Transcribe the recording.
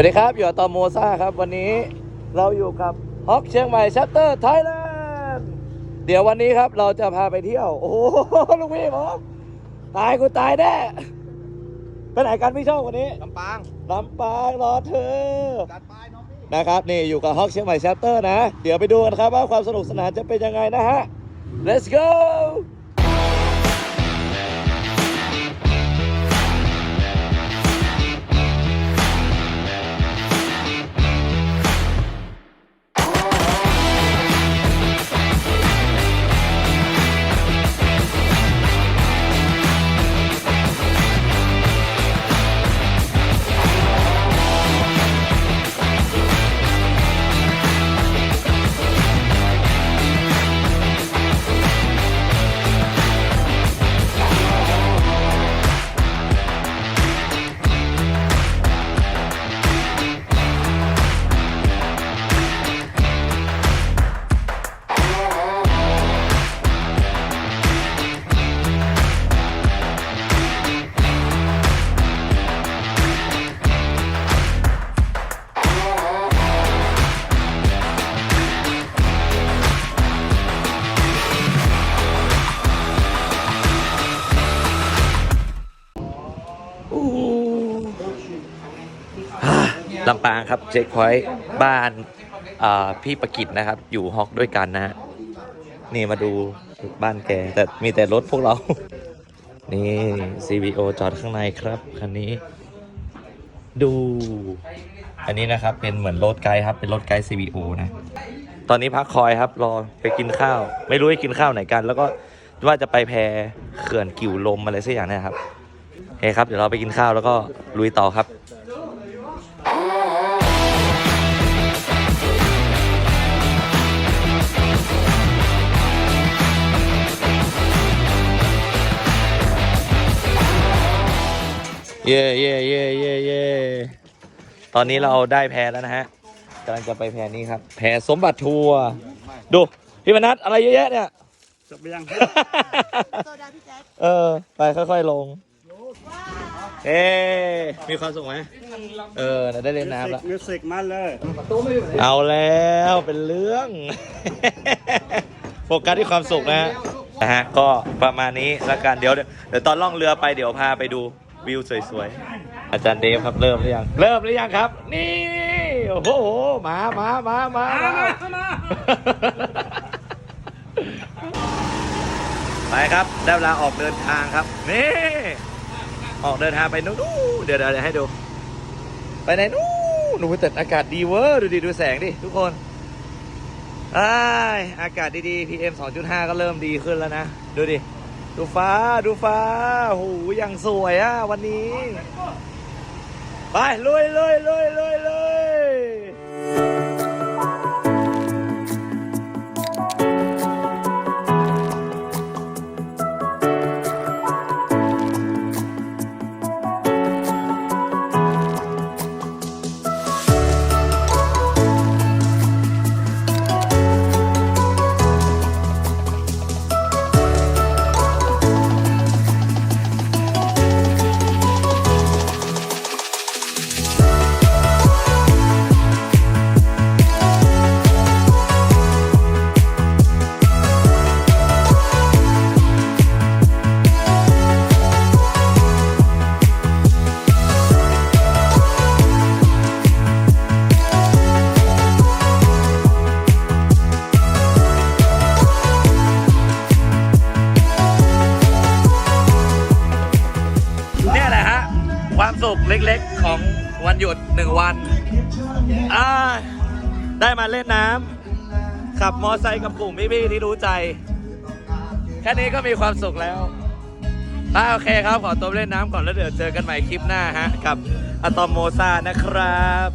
วัสดีครับอยู่กับตอมโมซ่าครับวันนี้เราอยู่กับฮอกเชียงใหม่ชัตเตอร์ไทยแลนด์เดี๋ยววันนี้ครับเราจะพาไปเที่ยว โอ้โหลูกพี่ผมตายกูตายแน่ไปไหนกันพี่โชควันนี้ลำปางลำปางรอเธอจัดไปน้องพี่นะครับนี่อยู่กับฮอกเชียงใหม่ชัตเตอร์นะ เดี๋ยวไปดูกันครับว่าความสนุกสนานจะเป็นยังไงนะฮะ let's go ลำปางครับเช็คพอยต์บ้านพี่ประกิตนะครับ อยู่ฮอกด้วยกันนะฮะนี่มาดูบ้านแก แต่มีแต่รถพวกเรา นี่ CVO จอดข้างในครับคันนี้ ดู อันนี้นะครับเป็นเหมือนรถไกด์ครับ เป็นรถไกด์ CVO นะ ตอนนี้พักคอยครับ รอไปกินข้าว ไม่รู้จะกินข้าวไหนกัน แล้วก็ว่าจะไปแพเขื่อนกิ่วลมอะไรสักอย่างนะครับโอเคครับ เดี๋ยวเราไปกินข้าวแล้วก็ลุยต่อครับ เย่เย่เย่เย่เย่ตอนนี้เราได้แพรแล้วนะฮะกำลังจะไปแพรนี้ครับ แพรสมบัติทัวร์ดูพี่มนัทอะไรเยอะแยะเนี่ยจบไปยังโซดาพี่แจ๊คเออ ไปค่อยๆลงเอ๊มีความสุขไหมเออได้เล่นน้ำแล้วมิวสิกมาเลย เอาแล้วเป็นเรื่องโฟกัสที่ความสุขนะฮะนะฮะก็ประมาณนี้ละกันเดี๋ยวเดี๋ยวตอนล่องเรือไปเดี๋ยวพาไปดู วิวสวยๆ อาจารย์เดฟครับเริ่มหรือยัง เริ่มหรือยังครับ นี่ โอ้โหมามามามามาไปครับ ได้เวลาออกเดินทางครับ นี่ ออกเดินทางไปนู้นเดี๋ยวเดี๋ยวเดี๋ยวให้ดู ไปไหนนู้นหนูแต่อากาศดีเวอร์ดูดิดูแสงดิ ทุกคนอ้ายอากาศดีๆ PM 2.5 ก็เริ่มดีขึ้นแล้วนะ ดูดิ ดูฟ้าดูฟ้าโหยังสวยอะ วันนี้ ไปลุยลุยลุยลุยลุ สุขเล็กๆ ของวันหยุดหนึ่งวันได้มาเล่นน้ำขับมอไซค์กับกลุ่มพี่ๆที่รู้ใจ แค่นี้ก็มีความสุขแล้วถ้าโอเคครับ ขอตัวไปเล่นน้ำก่อนแล้วเดี๋ยวเจอกันใหม่คลิปหน้าฮะ กับอะตอมโมซานะครับ